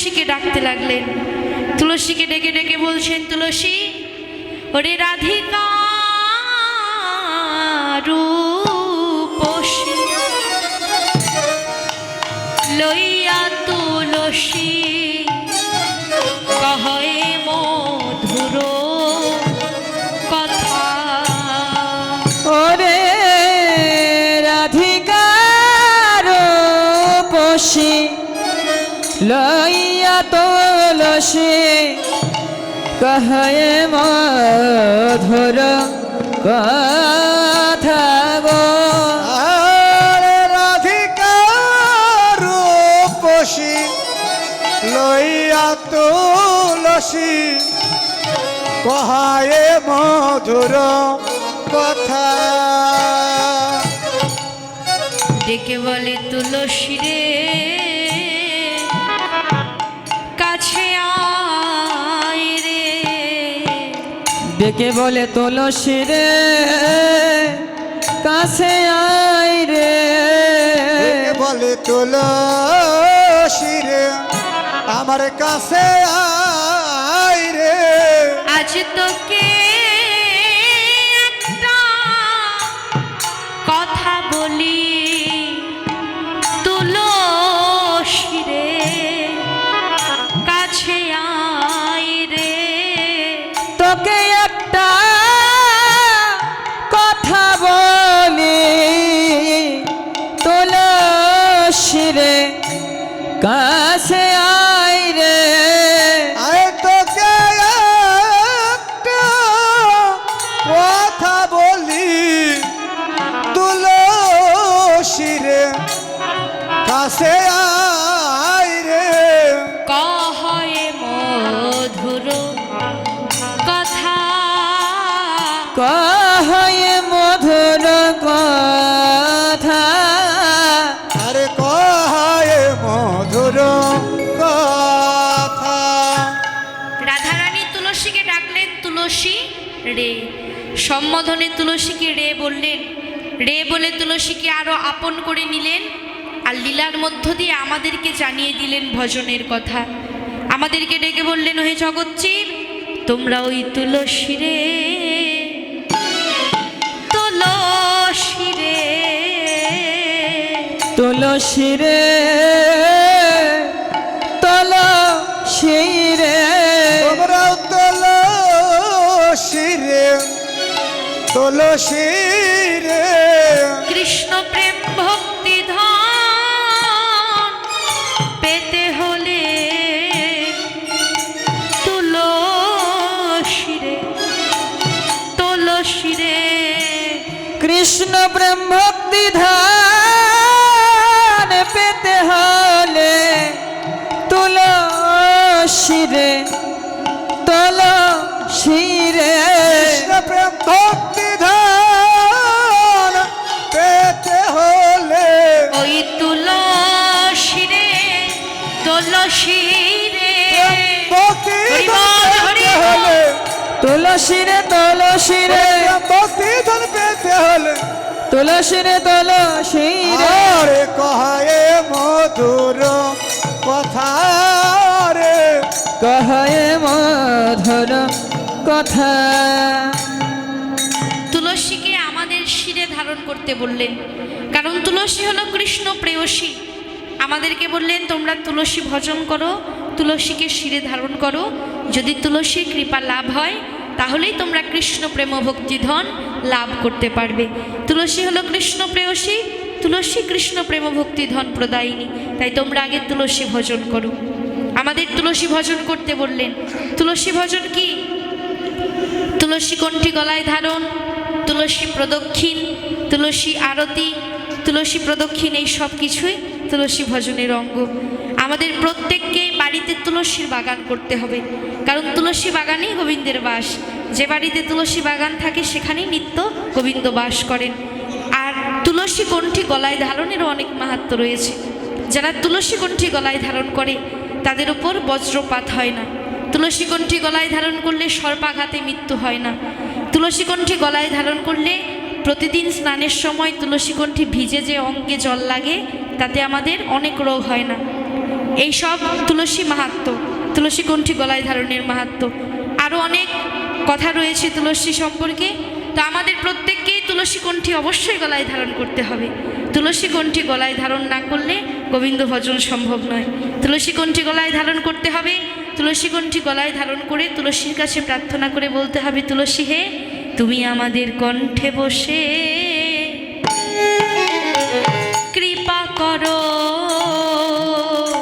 তুলসীকে ডাকতে লাগলেন। তুলসীকে ডেকে ডেকে বলছেন, তুলসী, ওরে রাধিকা রূপসী, লইয়া তুলসী, কহে মধুর কথা। ওরে রাধিকার পশি লইয়া তুলসী। কহে মধুর কথা গো। আরে রাধিকার রূপসী লইয়া তুলসী কহায়ে মধুর কথা। ডেকে বলে তুলসী রে ডেকে বলে তুলসী রে? কাছে আই রে। বলে তুলসী রে? আমার কাছে আয় রে। আজ তোকে একটা কথা বলি তুলসী রে কাছে আই রে। তোকে সম্বোধনে তুলসীকে রে বললেন, রে বলে তুলসীকে আরও আপন করে নিলেন আর লীলার মধ্য দিয়ে আমাদেরকে জানিয়ে দিলেন ভজনের কথা। আমাদেরকে ডেকে বললেন হে জগৎচির তোমরা ওই তুলসী রে তুলসী রে। তুলসী রে তুলসী রে কৃষ্ণ প্রেম ভক্তি ধন পেতে হলে তুলসী রে তুলসী রে কৃষ্ণ প্রেম ভক্তি ধান পেতে হলে তুলসী রে তুলসী রে কৃষ্ণ প্রেম তুলসী রে। তুলসী রে তুলসী রে। ভক্তি ধান পেতে হলে। তুলসী রে তুলসী রে। আরে কহায়ে মধুর কথা রে। কহে মধুর কথা। তুলসীকে আমাদের শিরে ধারণ করতে বললেন। কারণ তুলসী হলো কৃষ্ণ প্রেয়সী। আমাদেরকে বললেন, তোমরা তুলসী ভজন করো, তুলসীকে শিরে ধারণ করো। যদি তুলসীর কৃপা লাভ হয়, তাহলেই তোমরা কৃষ্ণ প্রেম ভক্তি ধন লাভ করতে পারবে। তুলসী হলো কৃষ্ণ প্রেয়সী, তুলসী কৃষ্ণ প্রেম ভক্তি ধন প্রদায়িনী। তাই তোমরা আগে তুলসী ভজন করো। আমাদের তুলসী ভজন করতে বললেন, তুলসী ভজন কি? তুলসী কণ্ঠী গলায় ধারণ, তুলসী প্রদক্ষিণ, তুলসী আরতি, তুলসী প্রদক্ষিণ এই সব কিছুই তুলসী ভজনের অঙ্গ। আমাদের প্রত্যেককে বাড়িতে তুলসীর বাগান করতে হবে। কারণ তুলসী বাগানেই গোবিন্দের বাস। যে বাড়িতে তুলসী বাগান থাকে, সেখানেই নিত্য গোবিন্দ বাস করেন। আর তুলসী কণ্ঠী গলায় ধারণেরও অনেক মাহাত্ম রয়েছে। যারা তুলসী কণ্ঠী গলায় ধারণ করে, তাদের উপর বজ্রপাত হয় না। তুলসী কণ্ঠী গলায় ধারণ করলে সর্পাঘাতে মৃত্যু হয় না। তুলসী কণ্ঠী গলায় ধারণ করলে প্রতিদিন স্নানের সময় তুলসী কণ্ঠী ভিজে যে অঙ্গে জল লাগে তাতে আমাদের অনেক রোগ হয় না। এই সব তুলসী মাহাত্ম, তুলসী কণ্ঠী গলায় ধারণের মাহাত্ম। আরও অনেক কথা রয়েছে তুলসী সম্পর্কে, তো আমাদের প্রত্যেককেই তুলসী কণ্ঠী অবশ্যই গলায় ধারণ করতে হবে। তুলসী কণ্ঠী গলায় ধারণ না করলে গোবিন্দ ভজন সম্ভব নয়। তুলসী কণ্ঠী গলায় ধারণ করতে হবে, তুলসী কণ্ঠী গলায় ধারণ করে তুলসীর কাছে প্রার্থনা করে বলতে হবে, তুলসী হে, তুমি আমাদের কণ্ঠে বসে করো।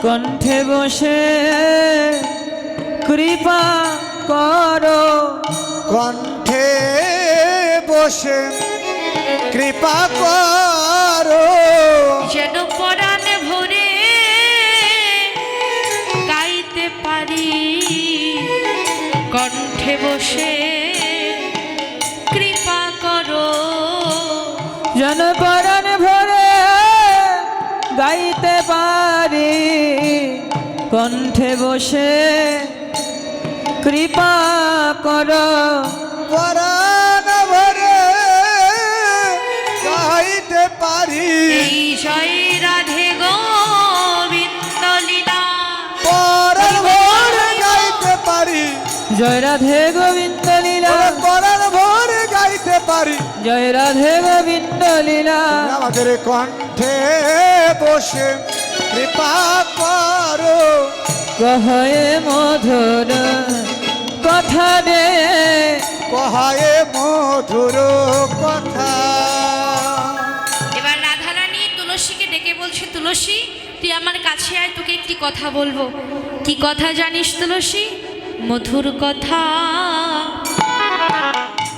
কণ্ঠে বসে কৃপা করো। কণ্ঠে বসে কৃপা করো। যেন পরাণ কণ্ঠে বসে কৃপা করো। পরাণ ভরে গাইতে পারি। এই জয় রাধে গোবিন্দ লীলা। পরাণ ভরে গাইতে পারি। জয় রাধে গোবিন্দ লীলা। পরাণ ভরে গাইতে পারি। জয় রাধে গোবিন্দ লীলা। আমাদের কণ্ঠে বসে কৃপা করো। কহয়ে মধুর কথা রে। কহায়ে মধুর কথা। এবার রাধারানী তুলসীকে ডেকে বলছে তুলসী তুই আমার কাছে আয় তোকে একটি কথা বলব। কি কথা জানিস তুলসী? মধুর কথা।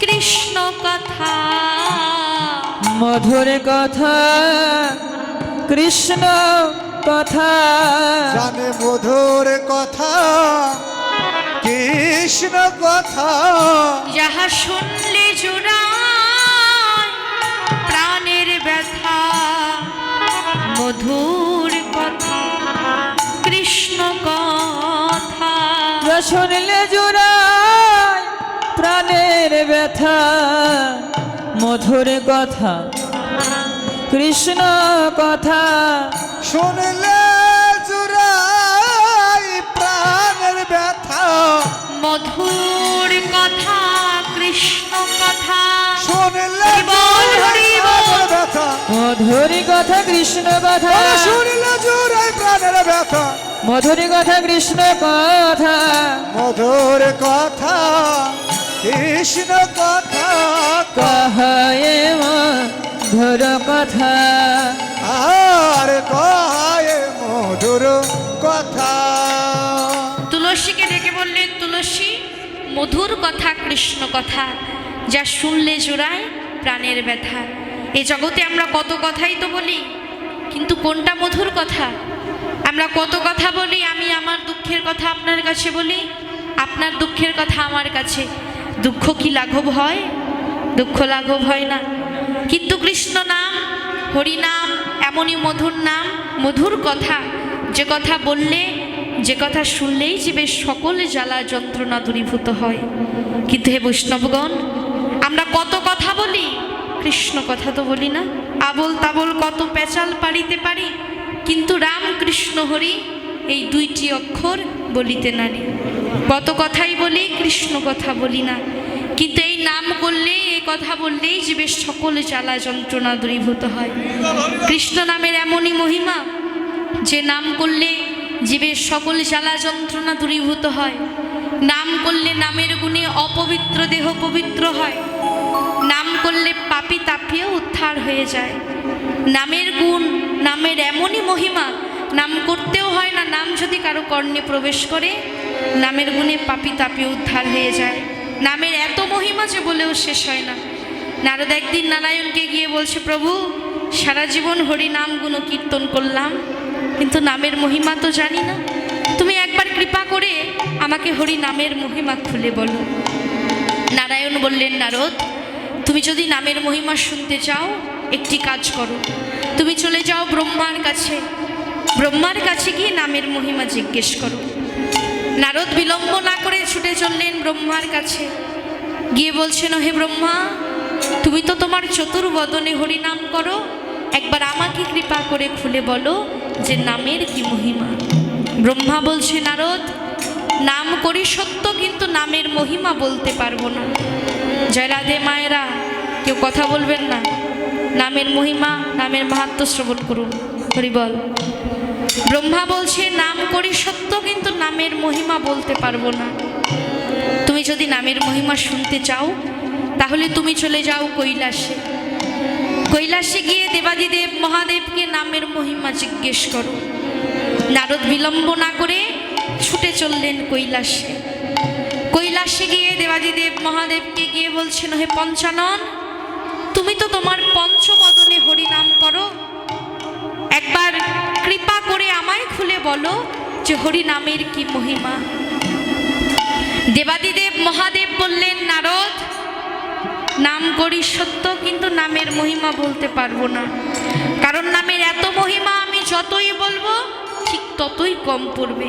কৃষ্ণ কথা। মধুর কথা। কৃষ্ণ কথা। জানে মধুর কথা কৃষ্ণ কথা। যাহা শুনলে জোড়ায় প্রাণের ব্যথা মধুর কথা কৃষ্ণ কথা। যা শুনলে জোড়ায় প্রাণের ব্যথা মধুর কথা কৃষ্ণ কথা। শুনলে জুড়াই প্রাণের ব্যথা। মধুর কথা কৃষ্ণ কথা। শুনলে ব্যথা। মধুর কথা কৃষ্ণ কথা। শুনলে জুড়াই প্রাণের ব্যথা। মধুর কথা কৃষ্ণ কথা। মধুর কথা কৃষ্ণ কথা। কহয়ে মধুর কথা। আর কহায় মধুর কথা। তুলসীকে ডেকে বললেন তুলসী মধুর কথা কৃষ্ণ কথা যা শুনলে জোড়ায় প্রাণের ব্যথা। এ জগতে আমরা কত কথাই তো বলি কিন্তু কোনটা মধুর কথা? আমরা কত কথা বলি আমি আমার দুঃখের কথা আপনার কাছে বলি আপনার দুঃখের কথা আমার কাছে। দুঃখ কি লাঘব হয়? দুঃখ লাঘব হয় না। কিন্তু কৃষ্ণ নাম, হরি নাম, এমনই মধুর নাম, মধুর কথা, যে কথা বললে, যে কথা শুনলেই জীবের সকল জ্বালা যন্ত্রণা দূরীভূত হয়। কিন্তু হে বৈষ্ণবগণ, আমরা কত কথা বলি? কৃষ্ণ কথা তো বলি না। আবল তাবল কত পেঁচাল পারিতে পারি। কিন্তু রাম কৃষ্ণ হরি এই দুইটি অক্ষর বলিতে নারী। কত কথাই বলি, কৃষ্ণ কথা বলি না। কিন্তু নাম করলে এই কথা বললেই জীবের সকল জ্বালা যন্ত্রণা দূরীভূত হয়। কৃষ্ণ নামের এমনই মহিমা, যে নাম করলে জীবের সকল জ্বালা যন্ত্রণা দূরীভূত হয়। নাম করলে নামের গুণে অপবিত্র দেহ পবিত্র হয়। নাম করলে পাপি তাপিয়েও উদ্ধার হয়ে যায়। নামের গুণ, নামের এমনই মহিমা, নাম করতেও হয় না, নাম যদি কারও কর্ণে প্রবেশ করে, নামের গুণে পাপি তাপিয়ে উদ্ধার হয়ে যায়। নামের এত মহিমা যে বলেও শেষ হয় না। নারদ একদিন নারায়ণকে গিয়ে বলছে, প্রভু, সারা জীবন হরি নাম গুণ কীর্তন করলাম, কিন্তু নামের মহিমা তো জানি না। তুমি একবার কৃপা করে আমাকে হরি নামের মহিমা খুলে বলো। নারায়ণ বললেন, নারদ, তুমি যদি নামের মহিমা শুনতে চাও, একটি কাজ করো। তুমি চলে যাও ব্রহ্মার কাছে। ব্রহ্মার কাছে গিয়ে নামের মহিমা জিজ্ঞেস করো। নারদ বিলম্ব না করে ছুটে চললেন ব্রহ্মার কাছে। গিয়ে বলছেন হে ব্রহ্মা, তুমি তো তোমার চতুর্বদনে হরিনাম করো। একবার আমাকে কৃপা করে খুলে বলো যে নামের কি মহিমা? ব্রহ্মা বলছে, নারদ, নাম করি সত্য, কিন্তু নামের মহিমা বলতে পারব না। জয় রাধে মায়েরা, কেউ কথা বলবেন না। নামের মহিমা, নামের মাহাত্ম শ্রবণ করুন। হরিবল ব্রহ্মা বলছে, নাম করি সত্য, কিন্তু নামের মহিমা বলতে পারব না। তুমি যদি নামের মহিমা শুনতে চাও, তাহলে তুমি চলে যাও কৈলাসে। কৈলাসে গিয়ে দেবাদিদেব মহাদেবকে নামের মহিমা জিজ্ঞেস করো। নারদ বিলম্ব না করে ছুটে চললেন কৈলাসে। কৈলাসে গিয়ে দেবাদিদেব মহাদেবকে গিয়ে বলছেন, হে পঞ্চানন, তুমি তো তোমার পঞ্চবদনে হরিনাম করো। একবার কৃপা করে আমায় খুলে বলো যে হরিনামের কি মহিমা। দেবাদিদেব মহাদেব বললেন, নারদ, নাম করি সত্য, কিন্তু নামের মহিমা বলতে পারব না। কারণ নামের এত মহিমা আমি যতই বলব, ঠিক ততই কম পড়বে।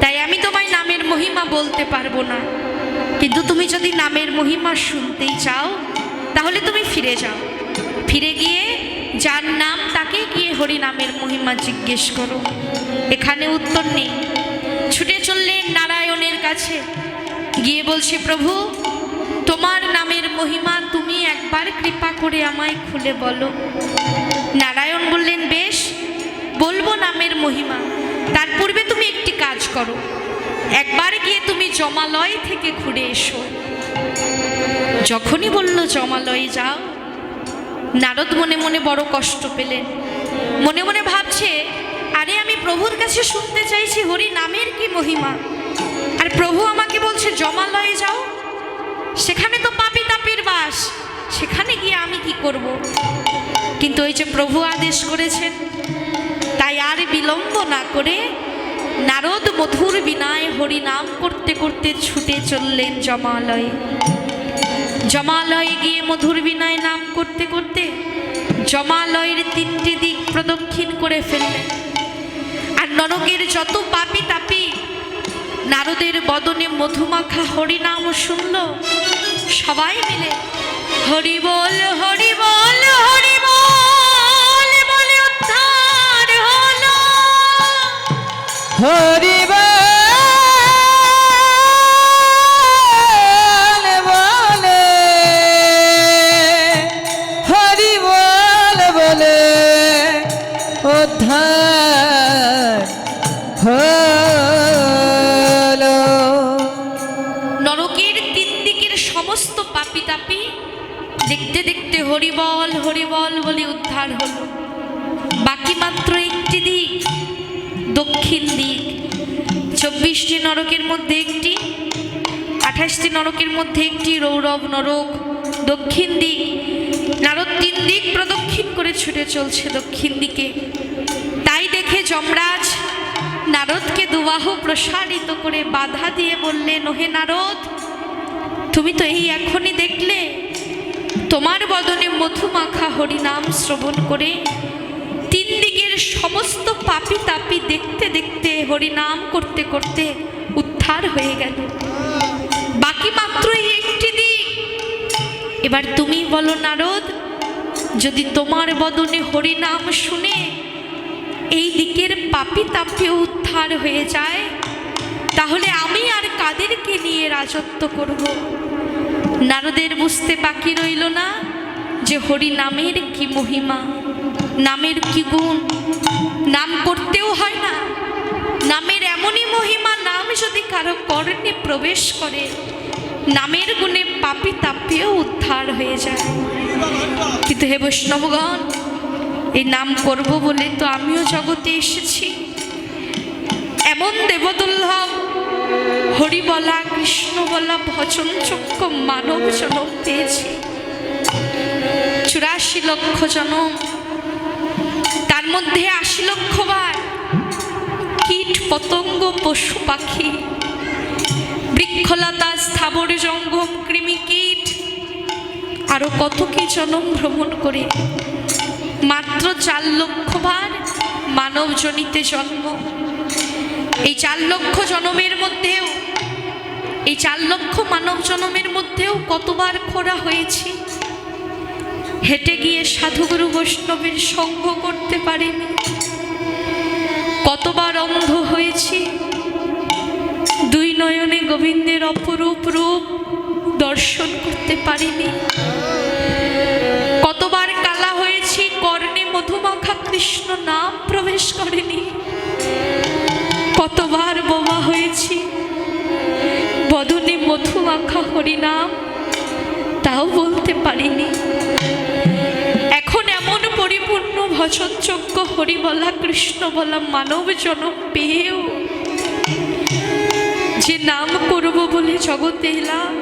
তাই আমি তোমায় নামের মহিমা বলতে পারব না। কিন্তু তুমি যদি নামের মহিমা শুনতেই চাও, তাহলে তুমি ফিরে যাও। ফিরে গিয়ে যার নাম তাকে গিয়ে হরি নামের মহিমা জিজ্ঞেস করো। এখানে উত্তর নেই। ছুটে চললেন নারায়ণের কাছে। গিয়ে বলছে, প্রভু, তোমার নামের মহিমা তুমি একবার কৃপা করে আমায় খুলে বলো। নারায়ণ বললেন, বেশ, বলব নামের মহিমা। তার পূর্বে তুমি একটি কাজ করো। একবার গিয়ে তুমি জমালয় থেকে ঘুরে এসো। যখনই বলল, জমালয়ে যাও, নারদ মনে মনে বড় কষ্ট পেলেন। মনে মনে ভাবছে, আরে, আমি প্রভুর কাছে শুনতে চাইছি, হরি নামের কি মহিমা আর প্রভু আমাকে বলছে, জমালয়ে যাও, সেখানে তো পাপি তাপির বাস, সেখানে গিয়ে আমি কি করব। কিন্তু ওই যে প্রভু আদেশ করেছেন, তাই আর বিলম্ব না করে নারদ মধুর বিনায় হরি নাম করতে করতে ছুটে চললেন জমালয়ে জমালয়ে গিয়ে মধুর বিনায় নাম করতে করতে জমালয়ের তিনটি দিক প্রদক্ষিণ করে ফেললেন আর নরকের যত পাপি তাপি, নারদের বদনে মধুমাখা হরিনাম শুনল। সবাই মিলে, হরি বল হরি বল হরি বল, বলে উদ্ধার হলো। হরি বল। নরকের মধ্যে একটি রৌরব নরক দক্ষিণ দিক, নারদ তিন দিক প্রদক্ষিণ করে ছুটে চলছে দক্ষিণ দিকে। তাই দেখে যমরাজ নারদকে দুবাহ প্রসারিত করে বাধা দিয়ে বললে ওহে নারদ, তুমি তো এই এখনই দেখলে, তোমার বদনে মধুমাখা হরিনাম শ্রবণ করে তিন দিকের সমস্ত পাপি তাপি দেখতে দেখতে হরিনাম করতে করতে উদ্ধার হয়ে গেল। বাকি মাত্র একটি দিক? এবার তুমি বলো, নারদ, যদি তোমার বদনে হরিনাম শুনে এই দিকের পাপি তাপিও উদ্ধার হয়ে যায়, তাহলে আমি আর কাদেরকে নিয়ে রাজত্ব করব? নারদের বুঝতে বাকি রইল না যে হরি নামের কি মহিমা, নামের কি গুণ। নাম করতেও হয় না। নামের এমনই মহিমা, নাম যদি কারও কর্ণে প্রবেশ করে নামের গুণে পাপি তাপিও উদ্ধার হয়ে যায়। কিন্তু হে বৈষ্ণবগণ, এই নাম করব বলে তো আমিও জগতে এসেছি। এমন দেবদুল্লভ হরি বলা কৃষ্ণ বলা ভজন চক্ষ মানব জনম পেয়েছি। চুরাশি লক্ষ জনম, তার মধ্যে আশি লক্ষ বার, কীট, পতঙ্গ, পশু পাখি বৃক্ষলতা স্থাবর জঙ্গম কৃমি কীট। আরও কত কি জনম ভ্রমণ করে। মাত্র চার লক্ষ বার মানবজনিতে জন্ম। এই চার লক্ষ জনমের মধ্যেও, এই চার লক্ষ মানব জনমের মধ্যেও কতবার খোরা হয়েছি। হেঁটে গিয়ে সাধুগুরু বৈষ্ণবের সঙ্গ করতে পারেনি। কতবার অন্ধ হয়েছি। দুই নয়নে গোবিন্দের অপরূপ রূপ দর্শন করতে পারিনি। কতবার কালা হয়েছি, কর্ণে মধুমাখা কৃষ্ণ নাম প্রবেশ করেনি। কতবার বোমা হয়েছি, বদনে মধুমাখা হরিনাম তাও বলতে পারিনি। এখন এমন পরিপূর্ণ ভজনযোগ্য হরি বলা কৃষ্ণ বলা মানব জনম পেয়েও যে নাম করব বলে জগতে এলাম,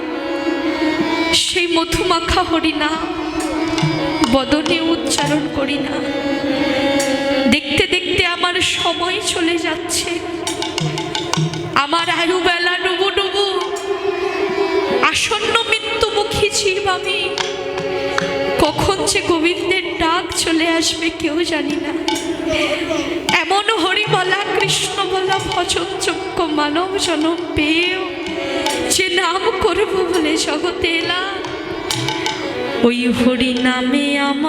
সেই মধুমাখা হরি না বদনে উচ্চারণ করি না। দেখতে দেখতে আমার সময় চলে যাচ্ছে, আমার আয়ু বেলা ডুবু ডুবু, আসন্ন মৃত্যুমুখী জীব আমি কখন যে গোবিন্দের ডাক চলে আসবে কেউ জানি না। এমন হরি বলা কৃষ্ণ বলা ভজনযোগ্য মানব জনম পেয়েও যে নাম করব বলে জগতে এলাম। ওই হরি নামে আমার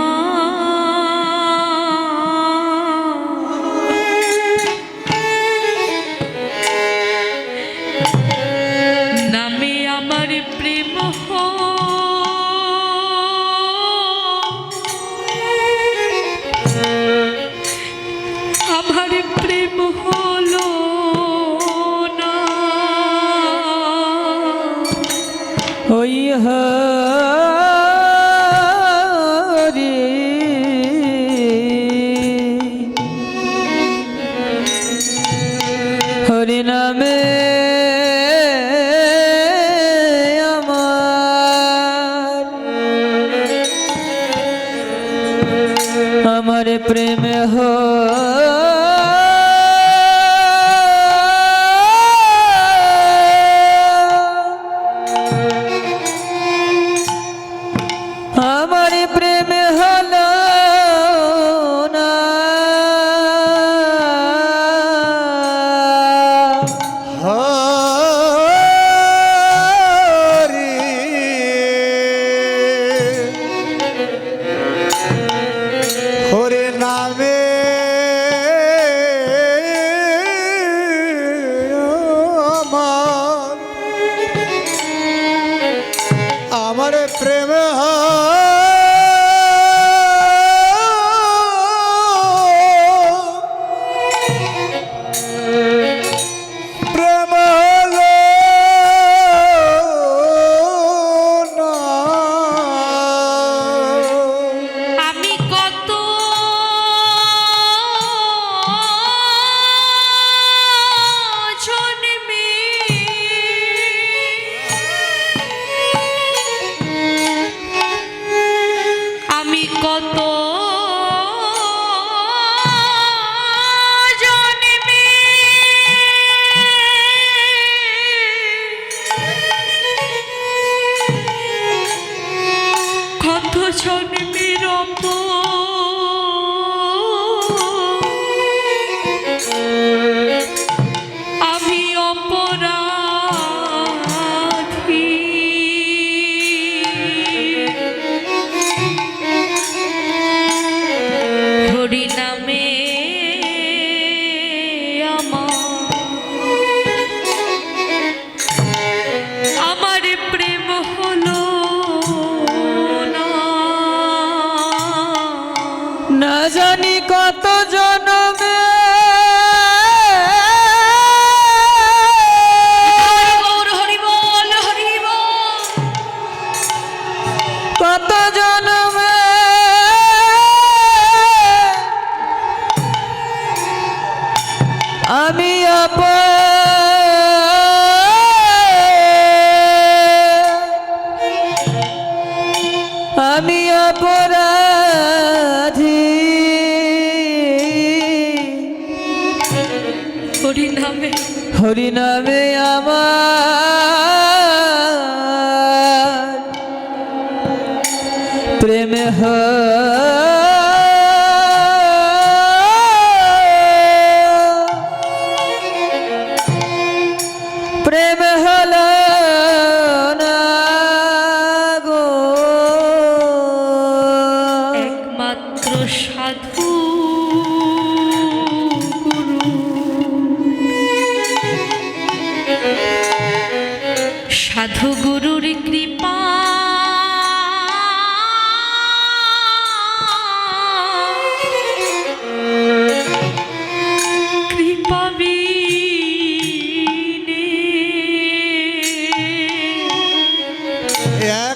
প্রেম হ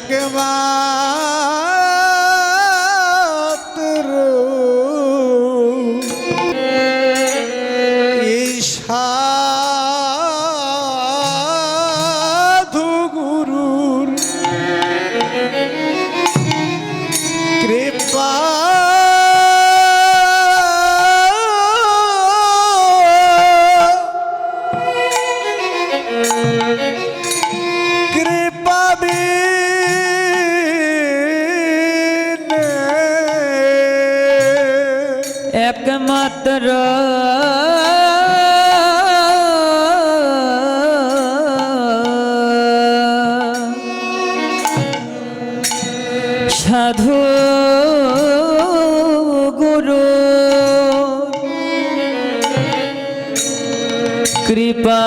একমাত্র সাধু গুরু। কৃপা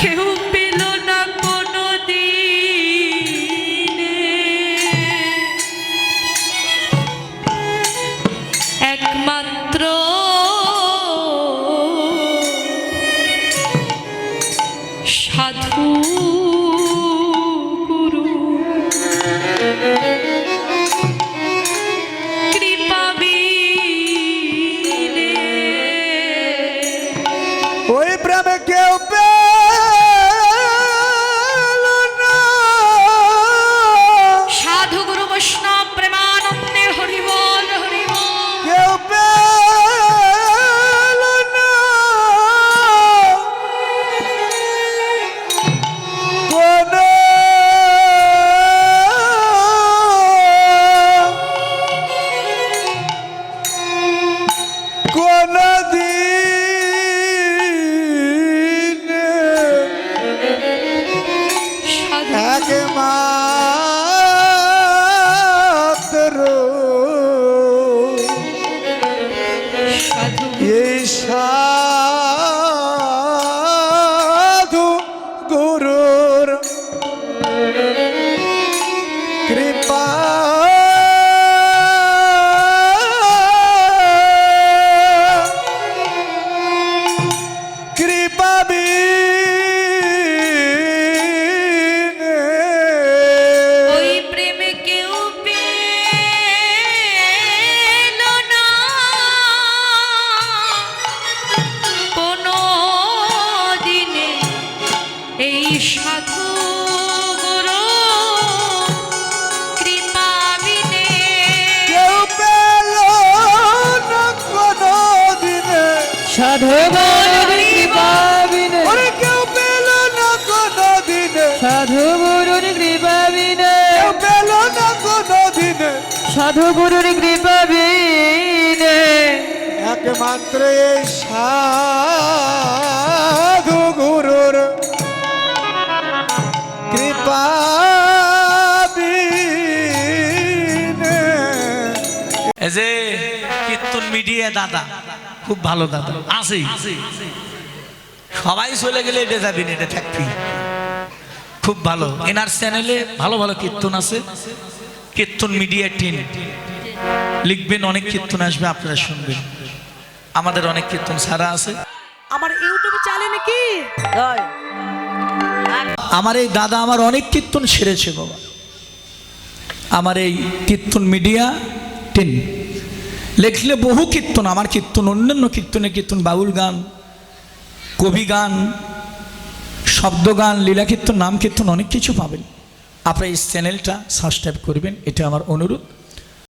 কেউ সাধু গুরুর কৃপা বিনে। একমাত্র এই সাধু গুরুর কৃপা যে কীর্তন মিডিয়া দাদা খুব ভালো দাদা আসি। সবাই চলে গেলে এটা যাবি না এটা থাকবি। খুব ভালো। এনার চ্যানেলে ভালো ভালো কীর্তন আছে। কীর্তন মিডিয়া টিন। লিখবেন অনেক কীর্তন আসবে আপনারা শুনবেন। আমাদের অনেক কীর্তন সারা আছে। আমার ইউটিউব চ্যানেলে কি? আমার এই দাদা আমার অনেক কীর্তন সেরেছে বাবা। আমার এই কীর্তন মিডিয়া টিন। লেখলে বহু কীর্তন আমার কীর্তন অন্যান্য কীর্তনের কীর্তন বাউল গান কবি গান শব্দ গান লীলা কীর্তন নাম কীর্তন অনেক কিছু পাবেন। আপনারা এই চ্যানেলটা সাবস্ক্রাইব করবেন এটা আমার অনুরোধ।